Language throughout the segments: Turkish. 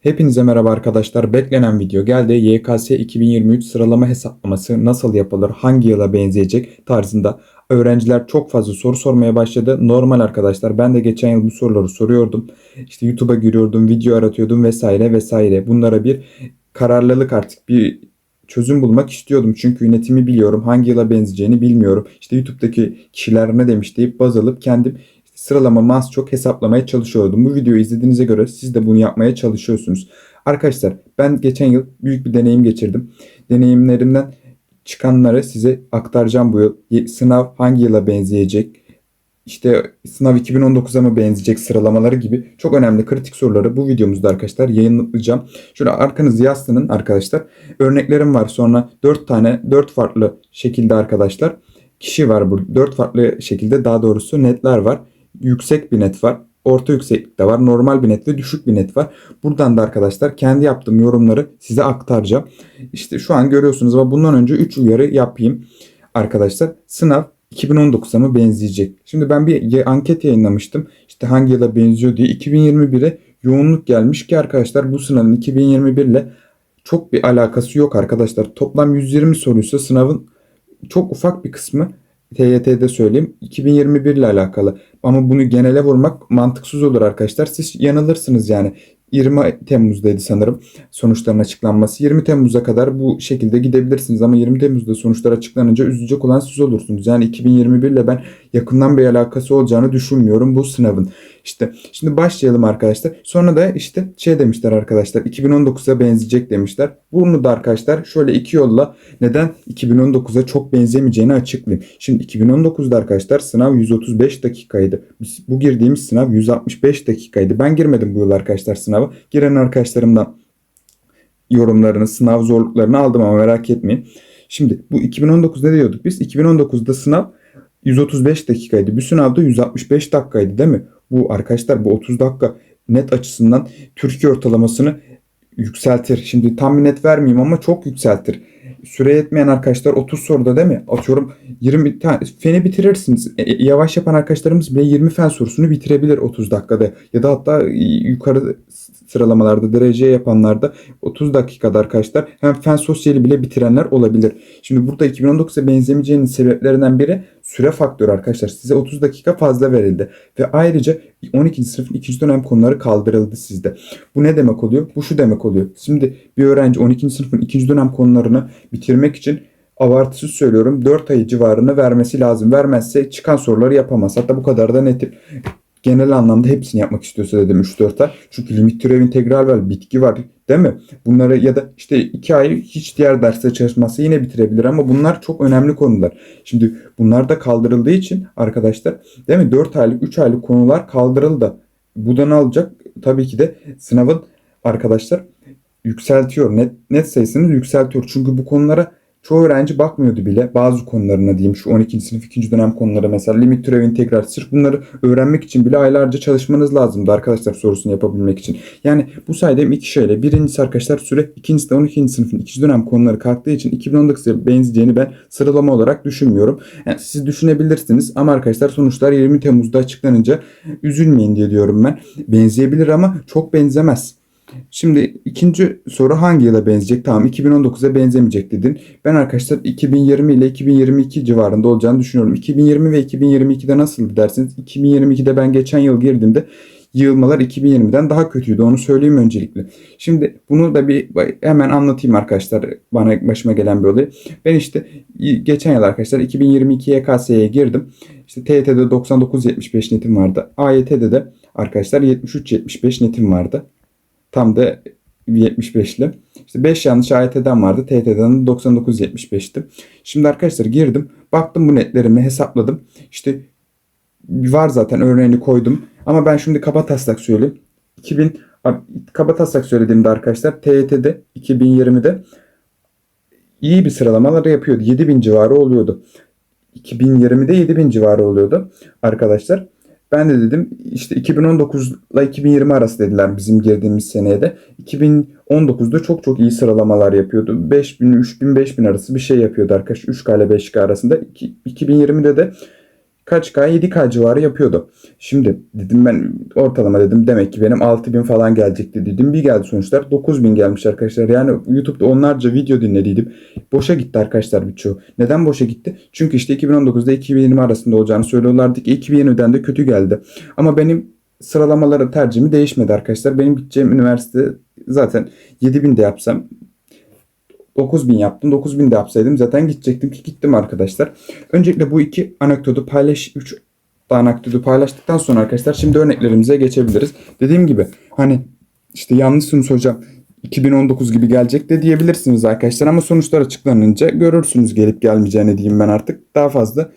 Hepinize merhaba arkadaşlar. Beklenen video geldi. YKS 2023 sıralama hesaplaması nasıl yapılır, hangi yıla benzeyecek tarzında öğrenciler çok fazla soru sormaya başladı. Normal arkadaşlar. Ben de geçen yıl bu soruları soruyordum. İşte YouTube'a giriyordum, video aratıyordum vesaire vesaire. Bunlara bir kararlılık artık bir çözüm bulmak istiyordum. Çünkü yönetimi biliyorum. Hangi yıla benzeyeceğini bilmiyorum. İşte YouTube'daki kişiler ne demiş deyip baz alıp kendim sıralama az çok hesaplamaya çalışıyordum. Bu videoyu izlediğinize göre siz de bunu yapmaya çalışıyorsunuz. Arkadaşlar ben geçen yıl büyük bir deneyim geçirdim. Deneyimlerimden çıkanları size aktaracağım bu yıl. Sınav hangi yıla benzeyecek? İşte sınav 2019'a mı benzeyecek sıralamaları gibi çok önemli kritik soruları bu videomuzda arkadaşlar yayınlayacağım. Şöyle arkanızı yaslanın arkadaşlar. Örneklerim var sonra 4 tane 4 farklı şekilde arkadaşlar kişi var burada. 4 farklı şekilde daha doğrusu netler var. Yüksek bir net var. Orta yükseklikte var. Normal bir net ve düşük bir net var. Buradan da arkadaşlar kendi yaptığım yorumları size aktaracağım. İşte şu an görüyorsunuz ama bundan önce 3 uyarı yapayım. Arkadaşlar sınav 2019'a mı benzeyecek? Şimdi ben bir anket yayınlamıştım. İşte hangi yıla benziyor diye. 2021'e yoğunluk gelmiş ki arkadaşlar bu sınavın 2021 ile çok bir alakası yok arkadaşlar. Toplam 120 soruysa sınavın çok ufak bir kısmı TYT'de söyleyeyim 2021 ile alakalı. Ama bunu genele vurmak mantıksız olur arkadaşlar. Siz yanılırsınız yani. 20 Temmuz'daydı sanırım sonuçların açıklanması. 20 Temmuz'a kadar bu şekilde gidebilirsiniz ama 20 Temmuz'da sonuçlar açıklanınca üzülecek olan siz olursunuz. Yani 2021 ile ben yakından bir alakası olacağını düşünmüyorum bu sınavın. İşte şimdi başlayalım arkadaşlar. Sonra da işte şey demişler arkadaşlar 2019'a benzeyecek demişler. Bunu da arkadaşlar şöyle iki yolla neden 2019'a çok benzemeyeceğini açıklayayım. Şimdi 2019'da arkadaşlar sınav 135 dakikaydı. Biz, bu girdiğimiz sınav 165 dakikaydı. Ben girmedim bu yıl arkadaşlar sınava. Giren arkadaşlarımdan yorumlarını, sınav zorluklarını aldım ama merak etmeyin. Şimdi bu 2019 ne diyorduk biz? 2019'da sınav 135 dakikaydı. Bir sınavda 165 dakikaydı değil mi? Bu arkadaşlar bu 30 dakika net açısından Türkiye ortalamasını yükseltir. Şimdi tam bir net vermeyeyim ama çok yükseltir. Süre yetmeyen arkadaşlar 30 soruda değil mi? Atıyorum 20 tane feni bitirirsiniz. E, e, yavaş yapan arkadaşlarımız bile 20 fen sorusunu bitirebilir 30 dakikada. Ya da hatta yukarı sıralamalarda derece yapanlarda 30 dakikada arkadaşlar hem fen sosyali bile bitirenler olabilir. Şimdi burada 2019'a benzemeyeceğinin sebeplerinden biri süre faktörü arkadaşlar. Size 30 dakika fazla verildi. Ve ayrıca 12. sınıfın 2. dönem konuları kaldırıldı sizde. Bu ne demek oluyor? Bu şu demek oluyor. Şimdi bir öğrenci 12. sınıfın 2. dönem konularını bitirmek için abartısız söylüyorum 4 ay civarını vermesi lazım. Vermezse çıkan soruları yapamaz. Hatta bu kadar da netim. Genel anlamda hepsini yapmak istiyorsa dedim 3-4 ay. Çünkü limit türev integral var, bitki var değil mi? Bunları ya da işte 2 ay hiç diğer derste çalışmazsa yine bitirebilir ama bunlar çok önemli konular. Şimdi bunlar da kaldırıldığı için arkadaşlar değil mi? 4 aylık 3 aylık konular kaldırıldı. Bu da ne olacak? Tabii ki de sınavın arkadaşlar yükseltiyor. Net, net sayısını yükseltiyor. Çünkü bu konulara çoğu öğrenci bakmıyordu bile. Bazı konularına diyeyim şu 12. sınıf 2. dönem konuları mesela limit türev integral sırf bunları öğrenmek için bile aylarca çalışmanız lazımdı arkadaşlar sorusunu yapabilmek için. Yani bu saydığım iki şeyle birincisi arkadaşlar süre ikincisi de 12. sınıfın 2. dönem konuları kalktığı için 2019'a benzeyeceğini ben sıralama olarak düşünmüyorum. Yani siz düşünebilirsiniz ama arkadaşlar sonuçlar 20 Temmuz'da açıklanınca üzülmeyin diye diyorum ben. Benzeyebilir ama çok benzemez. Şimdi ikinci soru hangi yıla benzeyecek? Tamam 2019'a benzemeyecek dedin. Ben arkadaşlar 2020 ile 2022 civarında olacağını düşünüyorum. 2020 ve 2022'de nasıl dersiniz? 2022'de ben geçen yıl girdiğimde yığılmalar 2020'den daha kötüydü. Onu söyleyeyim öncelikle. Şimdi bunu da bir hemen anlatayım arkadaşlar. Bana başıma gelen bir olay. Ben işte geçen yıl arkadaşlar 2022 YKS'ye girdim. İşte TYT'de 99-75 netim vardı. AYT'de de arkadaşlar 73-75 netim vardı. Tam da 75'li. İşte 5 yanlış AYT'den vardı. TYT'den de 99-75'ti. Şimdi arkadaşlar girdim. Baktım bu netlerimi hesapladım. İşte var zaten örneğini koydum. Ama ben şimdi kaba taslak söyleyeyim. 2000 kaba taslak söylediğimde arkadaşlar TYT'de 2020'de iyi bir sıralamalar yapıyordu. 7000 civarı oluyordu. 2020'de 7000 civarı oluyordu arkadaşlar. Ben de dedim işte 2019 ile 2020 arası dediler bizim girdiğimiz seneye de. 2019'da çok çok iyi sıralamalar yapıyordu. 5000, 3000, 5000 arası bir şey yapıyordu arkadaş. 3K ile 5K arasında. 2020'de de kaç K 7K civarı yapıyordu. Şimdi dedim ben ortalama dedim demek ki benim 6000 falan gelecekti dedim. Bir geldi sonuçlar 9000 gelmiş arkadaşlar. Yani YouTube'da onlarca video dinlediydim. Boşa gitti arkadaşlar birçoğu. Neden boşa gitti? Çünkü işte 2019'da 2020 arasında olacağını söylüyorlardı ki 2020'den de kötü geldi. Ama benim sıralamaları tercihimi değişmedi arkadaşlar. Benim gideceğim üniversite zaten 7000 de yapsam 9000 yaptım. 9000 de yapsaydım zaten gidecektim ki gittim arkadaşlar. Öncelikle bu iki anekdotu paylaş 3 anekdotu paylaştıktan sonra arkadaşlar şimdi örneklerimize geçebiliriz. Dediğim gibi hani işte yanlışsınız hocam 2019 gibi gelecek de diyebilirsiniz arkadaşlar ama sonuçlar açıklanınca görürsünüz gelip gelmeyeceğini diyeyim ben artık. Daha fazla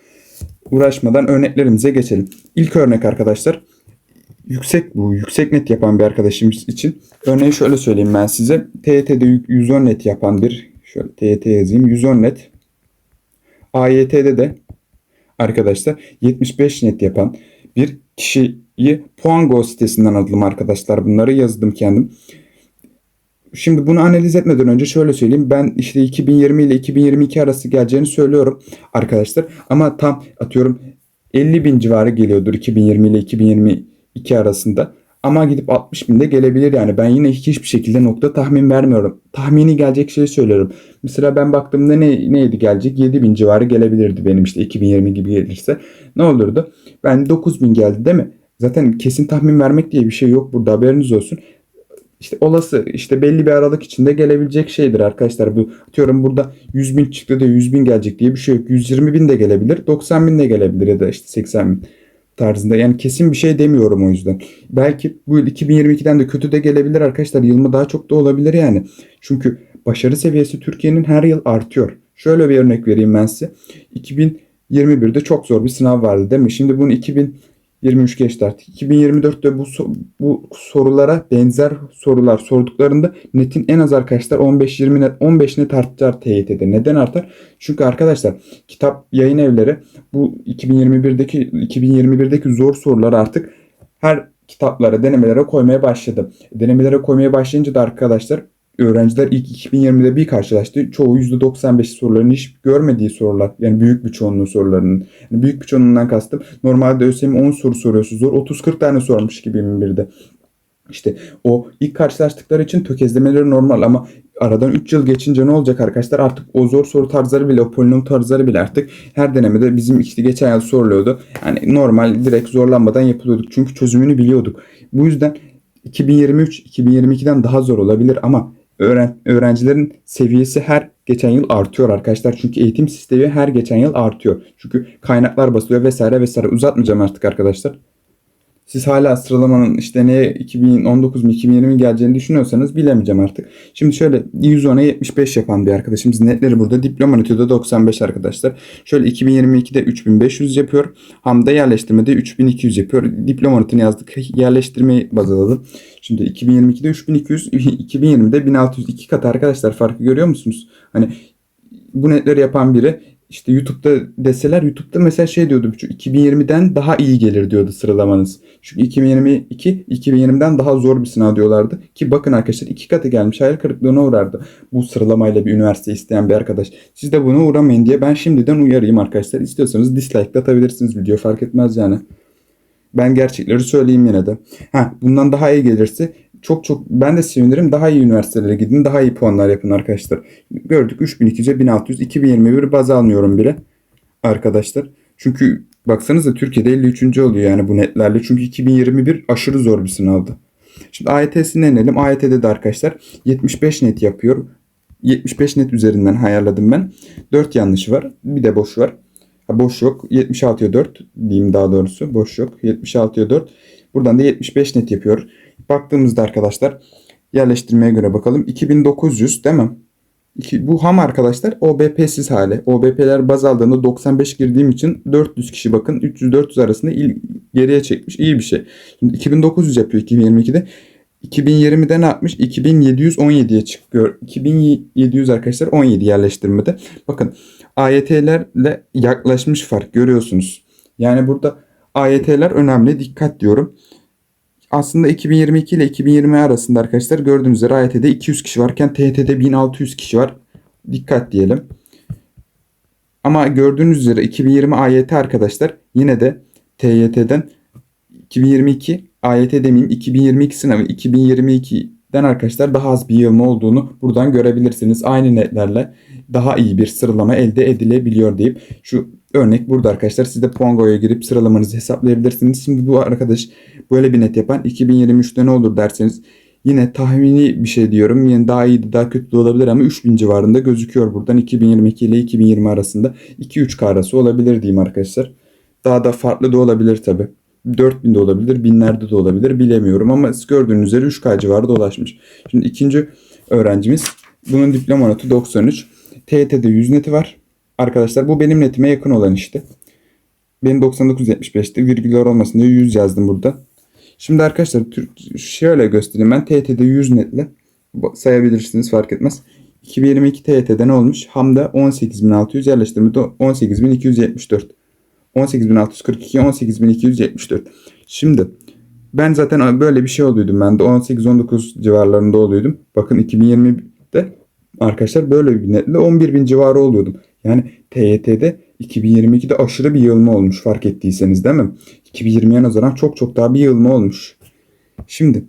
uğraşmadan örneklerimize geçelim. İlk örnek arkadaşlar yüksek bu yüksek net yapan bir arkadaşımız için örneği şöyle söyleyeyim ben size. TYT'de 110 net yapan bir şöyle TYT yazayım 110 net. AYT'de de arkadaşlar 75 net yapan bir kişiyi Puango sitesinden aldım arkadaşlar. Bunları yazdım kendim. Şimdi bunu analiz etmeden önce şöyle söyleyeyim. Ben işte 2020 ile 2022 arası geleceğini söylüyorum arkadaşlar. Ama tam atıyorum 50 bin civarı geliyordur 2020 ile 2022 arasında. Ama gidip 60 binde gelebilir yani. Ben yine hiçbir şekilde nokta tahmin vermiyorum. Tahmini gelecek şeyi söylüyorum. Mesela ben baktığımda ne, neydi gelecek? 7 bin civarı gelebilirdi benim işte 2020 gibi gelirse. Ne olurdu? Ben 9 bin geldi değil mi? Zaten kesin tahmin vermek diye bir şey yok burada haberiniz olsun. İşte olası işte belli bir aralık içinde gelebilecek şeydir arkadaşlar. Bu atıyorum burada 100 bin çıktı da 100 bin gelecek diye bir şey yok. 120 bin de gelebilir 90 bin de gelebilir ya da işte 80 bin tarzında. Yani kesin bir şey demiyorum o yüzden. Belki bu yıl 2022'den de kötü de gelebilir arkadaşlar. Yılma daha çok da olabilir yani. Çünkü başarı seviyesi Türkiye'nin her yıl artıyor. Şöyle bir örnek vereyim ben size. 2021'de çok zor bir sınav vardı değil mi? Şimdi bunu 2023 geçti artık. 2024'te bu, bu sorulara benzer sorular sorduklarında netin en az arkadaşlar 15-20 net 15 net artar TYT'de. Neden artar? Çünkü arkadaşlar kitap yayın evleri bu 2021'deki 2021'deki zor soruları artık her kitaplara, denemelere koymaya başladı. Denemelere koymaya başlayınca da arkadaşlar öğrenciler ilk 2020'de bir karşılaştı. Çoğu %95 soruların hiç görmediği sorular. Yani büyük bir çoğunluğu sorularının. Yani büyük bir çoğunluğundan kastım. Normalde ÖSYM 10 soru soruyorsa zor. 30-40 tane sormuş gibi bir de. İşte o ilk karşılaştıkları için tökezlemeleri normal ama aradan 3 yıl geçince ne olacak arkadaşlar? Artık o zor soru tarzları bile, o polinom tarzları bile artık her denemede bizim işte geçen yıl soruluyordu. Yani normal direkt zorlanmadan yapılıyorduk. Çünkü çözümünü biliyorduk. Bu yüzden 2023 2022'den daha zor olabilir ama öğren öğrencilerin seviyesi her geçen yıl artıyor arkadaşlar. Çünkü eğitim sistemi her geçen yıl artıyor. Çünkü kaynaklar basılıyor vesaire vesaire. Uzatmayacağım artık arkadaşlar. Siz hala sıralamanın işte neye 2019 mu 2020 mi geleceğini düşünüyorsanız bilemeyeceğim artık. Şimdi şöyle 110'a 75 yapan bir arkadaşımız netleri burada. Diploma notuyla 95 arkadaşlar. Şöyle 2022'de 3500 yapıyor. Hamda yerleştirmede 3200 yapıyor. Diploma notunu yazdık. Yerleştirmeyi baz alalım. Şimdi 2022'de 3200, 2020'de 1600. iki kat arkadaşlar farkı görüyor musunuz? Hani bu netleri yapan biri işte YouTube'da deseler YouTube'da mesela şey diyordu 2020'den daha iyi gelir diyordu sıralamanız. Çünkü 2022 2020'den daha zor bir sınav diyorlardı. Ki bakın arkadaşlar iki katı gelmiş hayal kırıklığına uğrardı. Bu sıralamayla bir üniversite isteyen bir arkadaş. Siz de buna uğramayın diye ben şimdiden uyarayım arkadaşlar. İstiyorsanız dislike atabilirsiniz video fark etmez yani. Ben gerçekleri söyleyeyim yine de. Ha, bundan daha iyi gelirse çok çok ben de sevinirim. Daha iyi üniversitelere gidin. Daha iyi puanlar yapın arkadaşlar. Gördük 3200'e 1600. 2021 baz almıyorum bile arkadaşlar. Çünkü baksanıza Türkiye'de 53. oluyor yani bu netlerle. Çünkü 2021 aşırı zor bir sınavdı. Şimdi AYT'sine inelim. AYT'de de arkadaşlar 75 net yapıyor. 75 net üzerinden ayarladım ben. 4 yanlış var. Bir de boş var. Ha, boş yok. 76'ya 4 diyeyim daha doğrusu. Boş yok. 76'ya 4. Buradan da 75 net yapıyor. Baktığımızda arkadaşlar yerleştirmeye göre bakalım. 2900 değil mi? İki, bu ham arkadaşlar OBP'siz hali. OBP'ler baz aldığında 95 girdiğim için 400 kişi bakın 300-400 arasında il, geriye çekmiş. İyi bir şey. Şimdi 2900 yapıyor 2022'de. 2020'de ne yapmış? 2717'ye çıkıyor. 2700 arkadaşlar 17 yerleştirmede. Bakın AYT'lerle yaklaşmış fark görüyorsunuz. Yani burada AYT'ler önemli. Dikkat diyorum. Aslında 2022 ile 2020 arasında arkadaşlar gördüğünüz üzere AYT'de 200 kişi varken TYT'de 1600 kişi var. Dikkat diyelim. Ama gördüğünüz üzere 2020 AYT arkadaşlar yine de TYT'den 2022 AYT demeyeyim 2022 sınavı 2022'den arkadaşlar daha az bir yığılma olduğunu buradan görebilirsiniz. Aynı netlerle daha iyi bir sıralama elde edilebiliyor deyip şu örnek burada arkadaşlar siz de Pongo'ya girip sıralamanızı hesaplayabilirsiniz. Şimdi bu arkadaş böyle bir net yapan 2023'te ne olur derseniz yine tahmini bir şey diyorum. Yine daha iyi daha kötü de olabilir ama 3000 civarında gözüküyor buradan 2022 ile 2020 arasında 2-3K arası olabilir diyeyim arkadaşlar. Daha da farklı da olabilir tabi. 4000 de olabilir, binlerde de olabilir bilemiyorum ama gördüğünüz üzere 3K civarı dolaşmış. Şimdi ikinci öğrencimiz bunun diploma notu 93. TYT'de 100 neti var. Arkadaşlar bu benim netime yakın olan işte. Benim 99.75'ti. Virgüller olmasın diye 100 yazdım burada. Şimdi arkadaşlar şöyle göstereyim ben TYT'de 100 netle sayabilirsiniz fark etmez. 2022 TYT'de ne olmuş? Hamda 18.600 yerleştirmede 18.274. 18.642, 18.274. Şimdi ben zaten böyle bir şey oluydum. Ben de 18-19 civarlarında oluydum. Bakın 2020'de arkadaşlar böyle bir netle 11.000 civarı oluyordum. Yani TYT'de 2022'de aşırı bir yığılma olmuş fark ettiyseniz değil mi? 2020'ye nazaran çok çok daha bir yığılma olmuş. Şimdi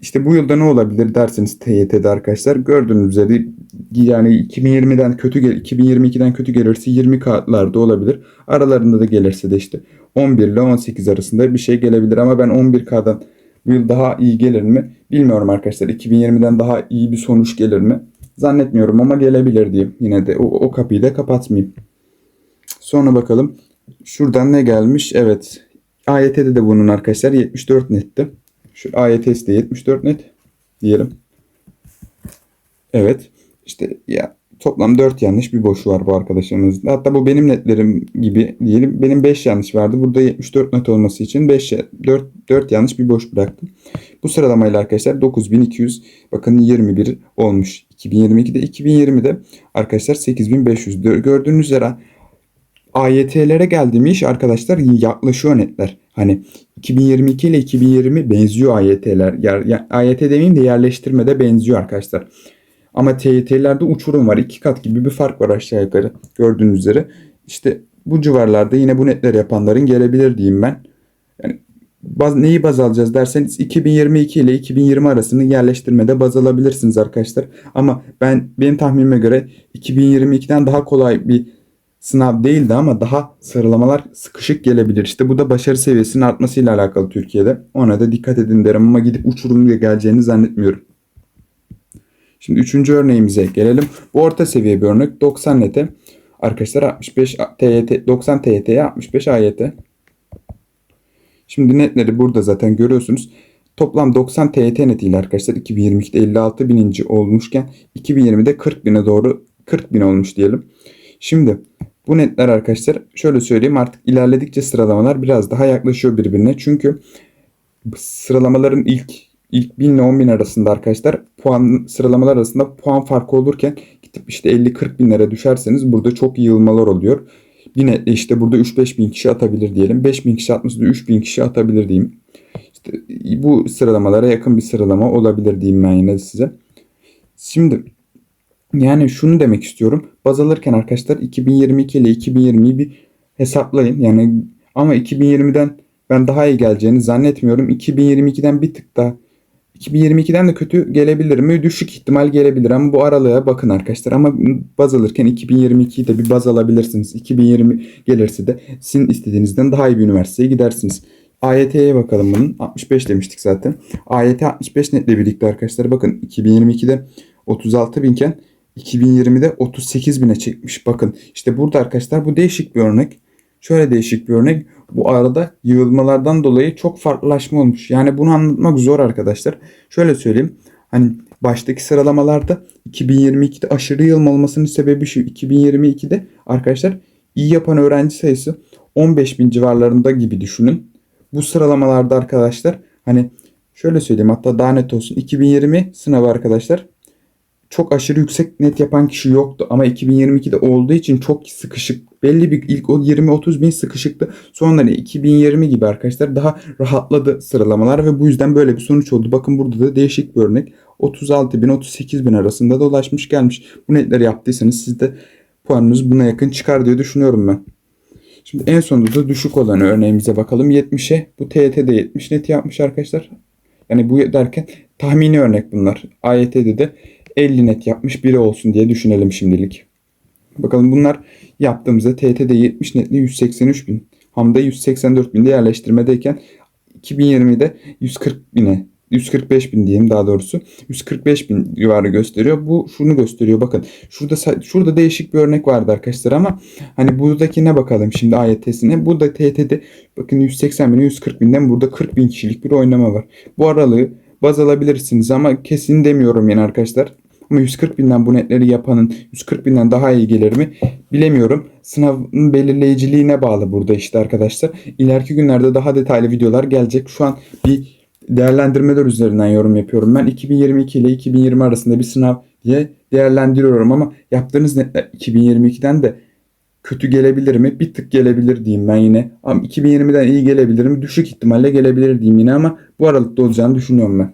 işte bu yılda ne olabilir derseniz TYT'de arkadaşlar gördüğünüz üzere yani 2020'den kötü gel 2022'den kötü gelirse 20 katlarda olabilir. Aralarında da gelirse de işte 11 ile 18 arasında bir şey gelebilir ama ben 11K'dan bu yıl daha iyi gelir mi bilmiyorum arkadaşlar. 2020'den daha iyi bir sonuç gelir mi? Zannetmiyorum ama gelebilir diyeyim. Yine de o, o kapıyı da kapatmayayım. Sonra bakalım. Şuradan ne gelmiş? Evet. AYT'de de bunun arkadaşlar 74 netti. Şu AYT'si de 74 net diyelim. Evet. İşte ya toplam 4 yanlış bir boşu var bu arkadaşımızda. Hatta bu benim netlerim gibi diyelim. Benim 5 yanlış vardı. Burada 74 net olması için 5 4 4 yanlış bir boş bıraktım. Bu sıralamayla arkadaşlar 9200 bakın 21 olmuş. 2022'de 2020'de arkadaşlar 8500 gördüğünüz üzere AYT'lere geldiğim iş arkadaşlar yaklaşıyor netler. Hani 2022 ile 2020 benziyor AYT'ler. Yani AYT demeyeyim de yerleştirmede benziyor arkadaşlar. Ama TYT'lerde uçurum var. iki kat gibi bir fark var aşağı yukarı gördüğünüz üzere. İşte bu civarlarda yine bu netler yapanların gelebilir diyeyim ben. Yani baz, neyi baz alacağız derseniz 2022 ile 2020 arasını yerleştirmede baz alabilirsiniz arkadaşlar. Ama ben benim tahminime göre 2022'den daha kolay bir sınav değildi ama daha sıralamalar sıkışık gelebilir. İşte bu da başarı seviyesinin artmasıyla alakalı Türkiye'de. Ona da dikkat edin derim ama gidip uçurumluya geleceğini zannetmiyorum. Şimdi üçüncü örneğimize gelelim. Bu orta seviye bir örnek. 90 nete. Arkadaşlar 65 TYT, 90 TYT'ye 65 AYT. Şimdi netleri burada zaten görüyorsunuz. Toplam 90 TYT netiyle arkadaşlar 2022'de 56 bininci olmuşken 2020'de 40 bine doğru 40 bin olmuş diyelim. Şimdi bu netler arkadaşlar şöyle söyleyeyim artık ilerledikçe sıralamalar biraz daha yaklaşıyor birbirine. Çünkü sıralamaların ilk ilk 1000 ile 10 bin arasında arkadaşlar puan sıralamalar arasında puan farkı olurken gidip işte 50-40 binlere düşerseniz burada çok yığılmalar oluyor. Netle işte burada 3-5 bin kişi atabilir diyelim. 5 bin kişi atması da 3 bin kişi atabilir diyeyim. İşte bu sıralamalara yakın bir sıralama olabilir diyeyim ben yine size. Şimdi yani şunu demek istiyorum. Baz alırken arkadaşlar 2022 ile 2020'yi bir hesaplayın. Yani ama 2020'den ben daha iyi geleceğini zannetmiyorum. 2022'den bir tık daha 2022'den de kötü gelebilir mi? Düşük ihtimal gelebilir ama bu aralığa bakın arkadaşlar. Ama baz alırken 2022'yi de bir baz alabilirsiniz. 2020 gelirse de sizin istediğinizden daha iyi bir üniversiteye gidersiniz. AYT'ye bakalım bunun. 65 demiştik zaten. AYT 65 netle birlikte arkadaşlar bakın 2022'de 36 binken 2020'de 38 bine çekmiş. Bakın işte burada arkadaşlar bu değişik bir örnek. Şöyle değişik bir örnek. Bu arada yığılmalardan dolayı çok farklılaşma olmuş. Yani bunu anlatmak zor arkadaşlar. Şöyle söyleyeyim. Hani baştaki sıralamalarda 2022'de aşırı yığılma olmasının sebebi şu. 2022'de arkadaşlar iyi yapan öğrenci sayısı 15 bin civarlarında gibi düşünün. Bu sıralamalarda arkadaşlar hani şöyle söyleyeyim hatta daha net olsun. 2020 sınavı arkadaşlar çok aşırı yüksek net yapan kişi yoktu. Ama 2022'de olduğu için çok sıkışık. Belli bir ilk 20-30 bin sıkışıktı. Sonra 2020 gibi arkadaşlar daha rahatladı sıralamalar ve bu yüzden böyle bir sonuç oldu. Bakın burada da değişik bir örnek. 36 bin 38 bin arasında dolaşmış gelmiş. Bu netleri yaptıysanız siz de puanınız buna yakın çıkar diye düşünüyorum ben. Şimdi en sonunda da düşük olanı örneğimize bakalım. 70'e bu TYT'de 70 net yapmış arkadaşlar. Yani bu derken tahmini örnek bunlar. AYT'de de 50 net yapmış biri olsun diye düşünelim şimdilik. Bakalım bunlar yaptığımızda TYT'de 70 netli 183 bin. Hamda 184 binde yerleştirmedeyken 2020'de 140 bine 145 bin diyeyim daha doğrusu. 145 bin civarı gösteriyor. Bu şunu gösteriyor bakın. Şurada şurada değişik bir örnek vardı arkadaşlar ama hani buradakine bakalım şimdi AYT'sine. Burada TYT'de bakın 180 bin 140 binden burada 40 bin kişilik bir oynama var. Bu aralığı baz alabilirsiniz ama kesin demiyorum yani arkadaşlar. Ama 140 binden bu netleri yapanın 140 binden daha iyi gelir mi bilemiyorum. Sınavın belirleyiciliğine bağlı burada işte arkadaşlar. İleriki günlerde daha detaylı videolar gelecek. Şu an bir değerlendirmeler üzerinden yorum yapıyorum. Ben 2022 ile 2020 arasında bir sınav diye değerlendiriyorum ama yaptığınız netler 2022'den de kötü gelebilir mi? Bir tık gelebilir diyeyim ben yine. Ama 2020'den iyi gelebilir mi? Düşük ihtimalle gelebilir diyeyim yine ama bu aralıkta olacağını düşünüyorum ben.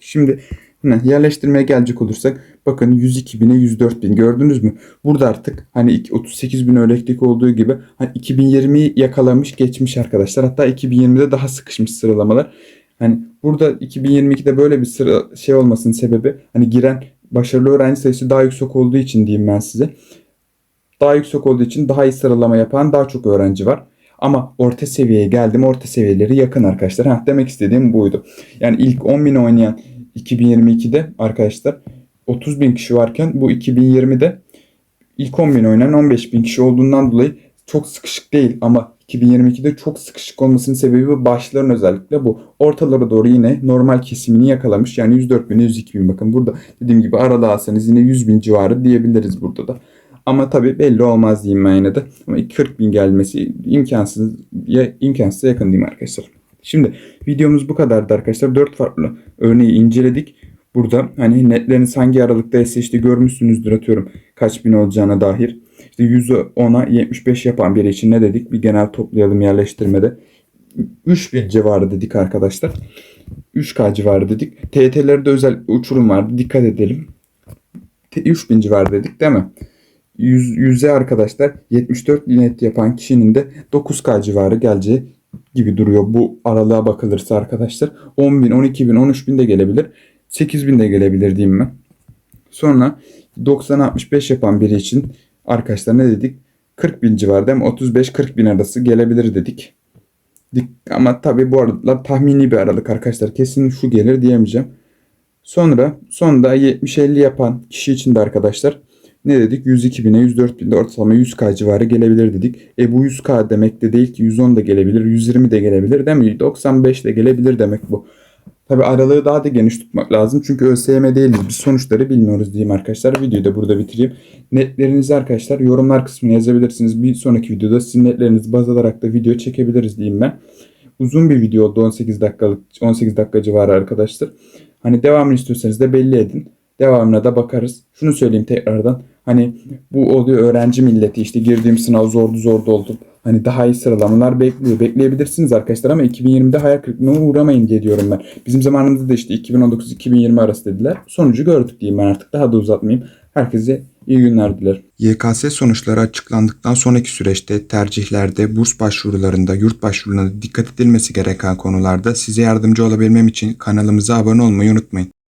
Şimdi Yine yerleştirmeye gelecek olursak bakın 102 bine 104 bin gördünüz mü? Burada artık hani iki- 38 bin örnekteki olduğu gibi hani 2020'yi yakalamış geçmiş arkadaşlar. Hatta 2020'de daha sıkışmış sıralamalar. Hani burada 2022'de böyle bir sıra şey olmasının sebebi hani giren başarılı öğrenci sayısı daha yüksek olduğu için diyeyim ben size. Daha yüksek olduğu için daha iyi sıralama yapan daha çok öğrenci var. Ama orta seviyeye geldim. Orta seviyeleri yakın arkadaşlar. Ha, demek istediğim buydu. Yani ilk 10 bin oynayan 2022'de arkadaşlar 30 bin kişi varken bu 2020'de ilk 10 bin oynayan 15 bin kişi olduğundan dolayı çok sıkışık değil ama 2022'de çok sıkışık olmasının sebebi başların özellikle bu. Ortalara doğru yine normal kesimini yakalamış. Yani 104 bin 102 bin bakın burada dediğim gibi aralığa alsanız yine 100 bin civarı diyebiliriz burada da. Ama tabii belli olmaz diyeyim ben yine de. Ama 40 bin gelmesi imkansız, ya, imkansıza yakın diyeyim arkadaşlar. Şimdi videomuz bu kadardı arkadaşlar. 4 farklı örneği inceledik. Burada hani netleriniz hangi aralıktaysa işte görmüşsünüzdür atıyorum kaç bin olacağına dair. İşte 110'a 75 yapan biri için ne dedik? Bir genel toplayalım yerleştirmede. 3000 civarı dedik arkadaşlar. 3K civarı dedik. TYT'lerde özel uçurum vardı. Dikkat edelim. Te- 3000 civarı dedik değil mi? 100, 100'e arkadaşlar 74 net yapan kişinin de 9K civarı geleceği gibi duruyor bu aralığa bakılırsa arkadaşlar. 10 bin, 12 bin, 13 bin de gelebilir. 8 bin de gelebilir diyeyim ben. Sonra 90-65 yapan biri için arkadaşlar ne dedik? 40 bin civarında ama 35-40 bin arası gelebilir dedik. Dik- Ama tabii bu aralıklar tahmini bir aralık arkadaşlar. Kesin şu gelir diyemeyeceğim. Sonra sonda 70-50 yapan kişi için de arkadaşlar ne dedik? 102 bine 104 binde ortalama 100k civarı gelebilir dedik. E bu 100k demek de değil ki 110 da gelebilir, 120 de gelebilir değil mi? 95 de gelebilir demek bu. Tabi aralığı daha da geniş tutmak lazım. Çünkü ÖSYM değiliz. Biz sonuçları bilmiyoruz diyeyim arkadaşlar. Videoyu da burada bitireyim. Netlerinizi arkadaşlar yorumlar kısmına yazabilirsiniz. Bir sonraki videoda sizin netlerinizi baz alarak da video çekebiliriz diyeyim ben. Uzun bir video oldu 18 dakikalık 18 dakika civarı arkadaşlar. Hani devamını istiyorsanız da belli edin. Devamına da bakarız. Şunu söyleyeyim tekrardan. Hani bu oluyor öğrenci milleti işte girdiğim sınav zordu zordu oldu. Hani daha iyi sıralamalar bekliyor. Bekleyebilirsiniz arkadaşlar ama 2020'de hayal kırıklığına uğramayın diye diyorum ben. Bizim zamanımızda da işte 2019-2020 arası dediler. Sonucu gördük diyeyim ben artık daha da uzatmayayım. Herkese iyi günler dilerim. YKS sonuçları açıklandıktan sonraki süreçte tercihlerde, burs başvurularında, yurt başvurularında dikkat edilmesi gereken konularda size yardımcı olabilmem için kanalımıza abone olmayı unutmayın.